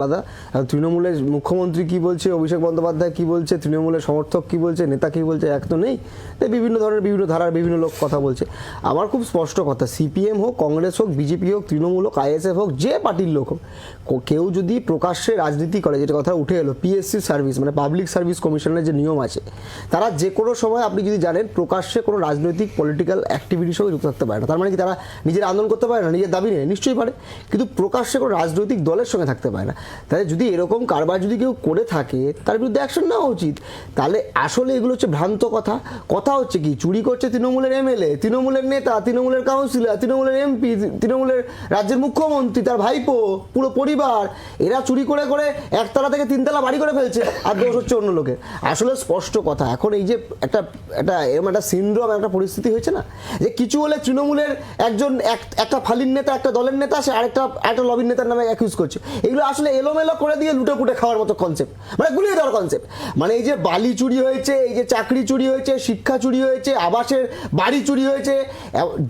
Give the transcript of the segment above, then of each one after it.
আলাদা। তৃণমূলের মুখ্যমন্ত্রী কি বলছে, অভিষেক বন্দ্যোপাধ্যায় কি বলছে, তৃণমূলের সমর্থক কি বলছে, নেতা কি বলছে, এক তো নেই। বিভিন্ন ধরনের বিভিন্ন ধারার বিভিন্ন লোক কথা বলছে। আমার খুব স্পষ্ট কথা, সিপিএম হোক, কংগ্রেস হোক, বিজেপি হোক, তৃণমূল হোক, আইএসএফ হোক, যে পার্টির লোক হোক কেউ যদি প্রকাশ্যে রাজনীতি করে, যেটা কথা উঠে এলো, পিএসসি সার্ভিস মানে পাবলিক সার্ভিস কমিশনের যে নিয়ম আছে, তারা যে কোনো সময় আপনি যদি জানেন, প্রকাশ্যে কোনো রাজনৈতিক, পলিটিক্যাল অ্যাক্টিভিটির সঙ্গে যুক্ত থাকতে পারে না। তার মানে কি, তারা নিজের আন্দোলন করতে পারে না, নিজের দাবি নেই নিশ্চয়ই পারে। কিন্তু প্রকাশ্যে কোনো রাজনৈতিক দলের সঙ্গে থাকতে পারে না। তাহলে যদি এরকম কারবার যদি কেউ করে থাকে, তার বিরুদ্ধে অ্যাকশন নেওয়া উচিত। তাহলে আসলে এগুলো হচ্ছে ভ্রান্ত কথা। কথা হচ্ছে কি? চুরি করছে তৃণমূলের এমএলএ, তৃণমূলের নেতা, তৃণমূলের কাউন্সিলর তৃণমূলের এমপি, তৃণমূলের রাজ্যের মুখ্যমন্ত্রী, তার ভাইপো, পুরো পরিবার। এরা চুরি করে করে একতলা থেকে তিনতলা বাড়ি করে ফেলছে আর দোষ হচ্ছে অন্য লোকের। আসলে স্পষ্ট কথা, এখন এই যে একটা একটা এরকম একটা সিন্ড্রোম একটা পরিস্থিতি হয়েছে না? যে কিছু হলে তৃণমূলের একজন এক- একটা ফালির নেতা, একটা দলের নেতা সে আরেকটা একটা লবির নেতার নামে অ্যাকিউজ করছে। এগুলো আসলে এলোমেলো করে দিয়ে লুটে পুটে খাওয়ার মতো কনসেপ্ট মানে গুলিয়ে দেওয়ার কনসেপ্ট মানে এই যে বালি চুরি হয়েছে, এই যে চাকরি চুরি হয়েছে, শিক্ষা চুরি হয়েছে, আবাসের বাড়ি চুরি হয়েছে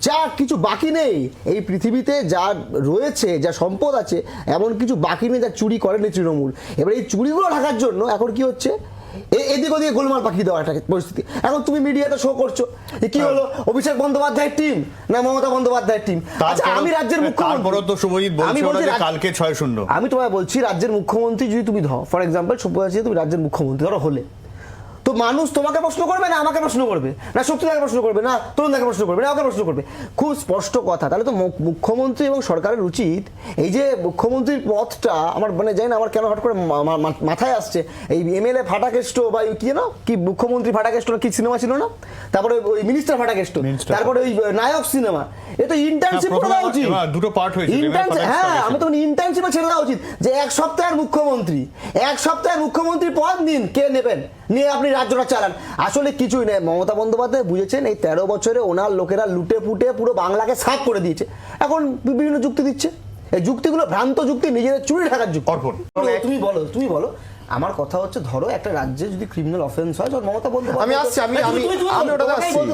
যা কিছু বাকি নেই, এই পৃথিবীতে যা রয়েছে, যা সম্পদ আছে, এমন কিছু বাকি নেই যা চুরি করেনি তৃণমূল। এবার এই চুরিগুলো ঢাকার জন্য এখন কি হচ্ছে? এদিক ওদিকে গোলমাল পাকিয়ে দেওয়া একটা পরিস্থিতি। এখন তুমি মিডিয়াতে শো করছ। যে কি হলো? অভিষেক বন্দ্যোপাধ্যায়ের টিম না মমতা বন্দ্যোপাধ্যায়ের টিম আচ্ছা আমি রাজ্যের মুখ্যমন্ত্রী। তারপরও তো শুভজিৎ আমি বলছি কালকে ছয় শূন্য। আমি তোমায় বলছি রাজ্যের মুখ্যমন্ত্রী যদি তুমি ধর ফর এক্সাম্পল সব্যসাচী তুমি রাজ্যের মুখ্যমন্ত্রী ধরো হলে। তো মানুষ তোমাকে প্রশ্ন করবে না আমাকে প্রশ্ন করবে? না শক্তিদাকে প্রশ্ন করবে না তরুণদাকে প্রশ্ন করবে না ওকে প্রশ্ন করবে? খুব স্পষ্ট কথা। তাহলে তো মুখ্যমন্ত্রী এবং সরকারের উচিত এই যে মুখ্যমন্ত্রীর পথটা আমার মানে জানি না আমার কেন হঠাৎ করে মাথায় আসছে। এই এমএলএ ফাটাকেষ্ট বা কি না কি মুখ্যমন্ত্রী ফাটাকেষ্ট কি সিনেমা ছিল না? তারপরে ওই মিনিস্টার ফাটাকেষ্ট। তারপরে ওই নায়ক সিনেমা। এ তো ইন্টার্নশিপ করে দেওয়া উচিত। দুটো পার্ট Internship- ফাটাকেষ্ট হ্যাঁ আমি তখন ইন্টার্নশিপে ছেড়ে দেওয়া উচিত। যে এক সপ্তাহের মুখ্যমন্ত্রী এক সপ্তাহের মুখ্যমন্ত্রী পদ দিন কে নেবেন? নিয়ে আপনি রাজ্যটা চালান। আসলে কিছুই নেই মমতা বন্দ্যোপাধ্যায় বুঝেছেন এই তেরো বছরে ওনার লোকেরা লুটে পুটে পুরো বাংলাকে সাফ করে দিয়েছে। এখন বিভিন্ন যুক্তি দিচ্ছে। এই যুক্তিগুলো ভ্রান্ত যুক্তি নিজেদের চুরি ঢাকার যুক্তি। অর্পণ। তুমি বলো তুমি বলো আমার কথা হচ্ছে ধরো একটা রাজ্যে যদি ক্রিমিনাল অফেন্স হয় যখন মমতা বন্দ্যোপাধ্যায় আমি আসছি, আমি- তুমি আমি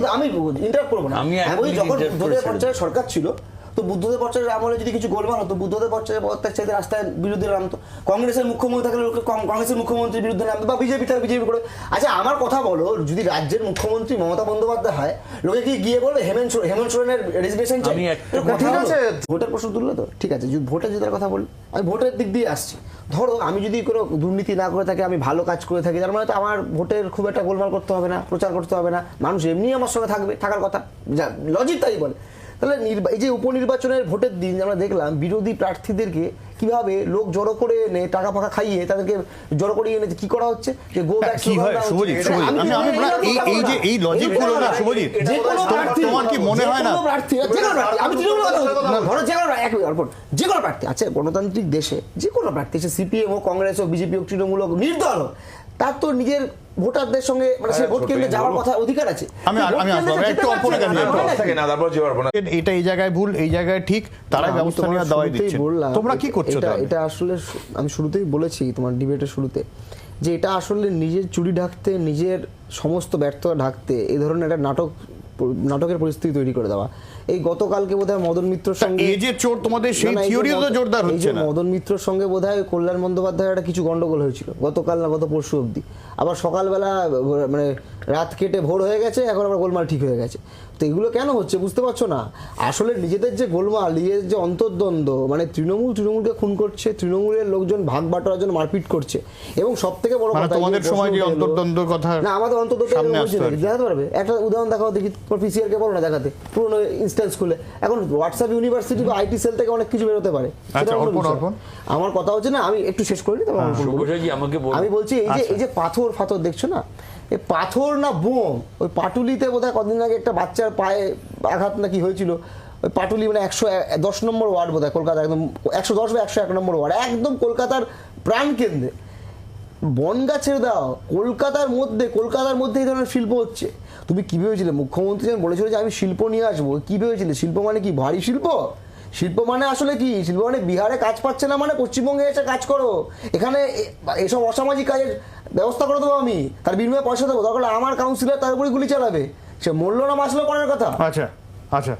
আমি ইন্টার করব না। আমি যখন সরকার ছিল তো বুদ্ধদেব ভট্টাচার্যের আমলে যদি কিছু গোলমাল হতো বুদ্ধদেব ভট্টাচার্য পদত্যাগ চাইতে রাস্তায় বিরুদ্ধে নামতো। কংগ্রেসের মুখ্যমন্ত্রী থাকলে লোকে কংগ্রেসের মুখ্যমন্ত্রীর বিরুদ্ধে নামতো বা বিজেপি থাকলে বিজেপি করে। আচ্ছা আমার কথা বলো যদি রাজ্যের মুখ্যমন্ত্রী মমতা বন্দ্যোপাধ্যায় হয় লোকে কি গিয়ে বলবে হেমন্ত হেমন্ত সোরেনের রেজিগনেশন চাই? ঠিক আছে। ভোটের প্রশ্ন তুললো তো? ঠিক আছে যদি ভোটের জেতার কথা বলি আমি ভোটের দিক দিয়ে আসছি। ধরো আমি যদি কোনো দুর্নীতি না করে থাকি আমি ভালো কাজ করে থাকি তার মানে তো আমার ভোটের খুব একটা গোলমাল করতে হবে না প্রচার করতে হবে না। মানুষ এমনি আমার সঙ্গে থাকবে থাকার কথা। যা লজিক তাই বলে। তাহলে এই যে উপনির্বাচনের ভোটের দিন আমরা দেখলাম বিরোধী প্রার্থীদেরকে কীভাবে লোক জড়ো করে এনে টাকা ফাঁকা খাইয়ে তাদেরকে জড়ো করে এনে কি করা হচ্ছে? যে গো ব্যাক কি হয়? শুভজিৎ শুভজিৎ আমি আমি না- এই এই যে এই লজিকগুলো না শুভজিৎ যে কোনো প্রার্থী। তোমার কি মনে হয় না? যে কোনো প্রার্থী যে কোনো প্রার্থী। আমি কথা না, ধরো যে কোনো এক মিনিট, অর্পণ। যে কোনো প্রার্থী আছে গণতান্ত্রিক দেশে যে কোনো প্রার্থী সে সিপিএম হোক কংগ্রেস হোক বিজেপি হোক তৃণমূল হোক নির্দল হোক তার তো নিজের ভোটারদের সঙ্গে মানে সে হ্যাঁ, ভোট কেন্দ্রে যাওয়ার কথা অধিকার আছে। আমি- আমি আসব, একটু না? থাকে তারপর যে এটা এই জায়গায় ভুল এই জায়গায় ঠিক তারাই ব্যবস্থা তোমার দাওয়াই দিচ্ছে। বললাম, তোমরা কি করছ এটা এটা আসলে আমি শুরুতেই বলেছি তোমার ডিবেটের শুরুতে যে এটা আসলে নিজের চুরি ঢাকতে নিজের সমস্ত ব্যর্থতা ঢাকতে এই ধরনের একটা নাটক নাটকের পরিস্থিতি তৈরি করে দেওয়া। এই গতকালকে বোধহয় মদন মিত্রর সঙ্গে এই যে চোর তোমাদের সেই থিওরিও তো জোরদার হচ্ছে না। মদন মিত্রর সঙ্গে বোধহয় কল্যাণ বন্দ্যোপাধ্যায়ের একটা কিছু গন্ডগোল হয়েছিল গতকাল না গত পরশু অবধি। আবার সকালবেলা মানে রাত কেটে ভোর হয়ে গেছে এখন আবার গোলমাল ঠিক হয়ে গেছে। তো এগুলো কেন হচ্ছে বুঝতে পারছ না? আসলে নিজেদের যে গোলমাল নিজের যে অন্তর্দ্বন্দ্ব মানে তৃণমূল তৃণমূলকে খুন করছে তৃণমূলের লোকজন ভাগ বাটোয়ার জন্য মারপিট করছে। এবং সব থেকে বড় মানে কথা তোমাদের সময় যে অন্তর্দ্বন্দ্বের কথা না আমাদের অন্তর্দ্বন্দ্ব। দেখাতে পারবে? একটা উদাহরণ দেখাও দেখি। পিসিআর কে বলো না দেখাতে। পুরোনো ইনস্ট্যান্স খুলে। এখন হোয়াটসঅ্যাপ ইউনিভার্সিটি বা আইটি সেল থেকে অনেক কিছু বেরোতে পারে। আচ্ছা। আমার কথা হচ্ছে না আমি একটু শেষ করি বলুন। আমি বলছি এই যে আচ্ছা। এই যে পাথর ফাথর দেখছ না? এই পাথর না বোম? ওই পাটুলিতে বোধহয় কদিন আগে একটা বাচ্চার পায়ে আঘাত নাকি হয়েছিল। ওই পাটুলি মানে একশো দশ নম্বর ওয়ার্ড বোধহয় কলকাতা একদম একশো দশ বা একশো এক নম্বর ওয়ার্ড। একদম কলকাতার প্রাণ কেন্দ্রে বনগা ছেড়ে দাও। কলকাতার মধ্যে কলকাতার মধ্যে এই ধরনের শিল্প হচ্ছে। তুমি কি ভেবেছিলে? মুখ্যমন্ত্রী যখন বলেছিল যে আমি শিল্প নিয়ে আসব। কি ভেবেছিলে? শিল্প মানে কি? ভারী শিল্প? শিল্প মানে আসলে কি? শিল্প মানে বিহারে কাজ পাচ্ছে না মানে পশ্চিমবঙ্গে এসে কাজ করো। এখানে এসব অসামাজিক কাজের ব্যবস্থা করে দেবো আমি। তার বিনিময়ে পয়সা দেবো। হলে আমার কাউন্সিলর তার উপরে গুলি চালাবে। সে মরলো না, বাঁচলো, করার কথা। আচ্ছা আচ্ছা